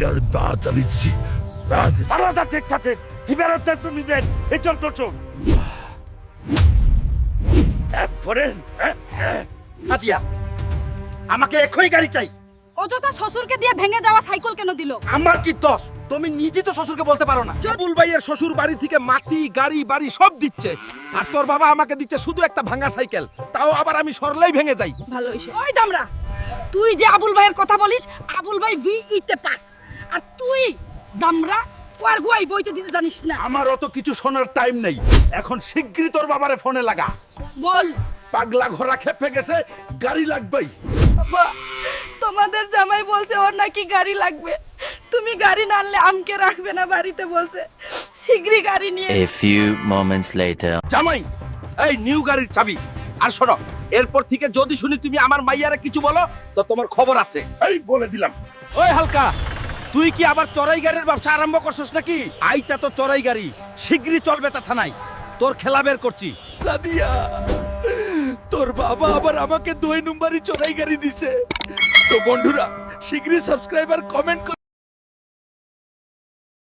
তার বাদ আমি দিচ্ছি বাদ। আলাদা ঠিক আছে কি বেরোতে তুমি বেন এই চল চল চল। এরপরে সাদিয়া আমাকে এখনই গাড়ি চাই। অযথা শ্বশুরকে দিয়ে ভেঙে যাওয়া সাইকেল কেন দিল? আমার কি দোষ? তুমি নিজে তো শ্বশুরকে বলতে পারো না। জবুল ভাইয়ের শ্বশুর বাড়ি থেকে মাটি গাড়ি বাড়ি সব দিচ্ছে। আর তোর বাবা আমাকে দিচ্ছে শুধু একটা ভাঙা সাইকেল। তাও আবার আমি সরলেই ভেঙে যাই। ভালো হইছে। ওই দামরা তুই যে আবুল ভাইয়ের কথা বলিস আবুল ভাই ভি ইতে পাস। আর তুই দামরা কোয়ার গুয়াই বইতে দিতে জানিস না। আমার অত কিছু শোনার টাইম নেই। এখন শিগগিরই তোর বাবারে ফোনে লাগা। বল। পাগলা ঘোড়া খেপে গেছে গাড়ি লাগবেই। তোমাদের জামাই বলছে ওর নাকি গাড়ি লাগবে। তুমি গাড়ি না আনলে আমকে রাখবে না বাড়িতে বলছে। শীঘ্রই গাড়ি নিয়ে A few moments later. জামাই এই নিউ গাড়ির চাবি। আর শোনো এরপর থেকে যদি শুনি তুমি আমার মাইয়ারে কিছু বলো তো তোমার খবর আছে। এই বলে দিলাম। ওই হালকা। তুই কি আবার চড়াই গাড়ির ব্যবসা আরম্ভ করছিস নাকি? আইতা তো চড়াই গাড়ি শিগগিরই চলবে তা থানায়। তোর খেলা বের করছি। সাদিয়া, তোর বাবা আবার আমাকে দুই নম্বরই চড়াই গাড়ি দিছে। তো বন্ধুরা শীঘ্রই সাবস্ক্রাইবার কমেন্ট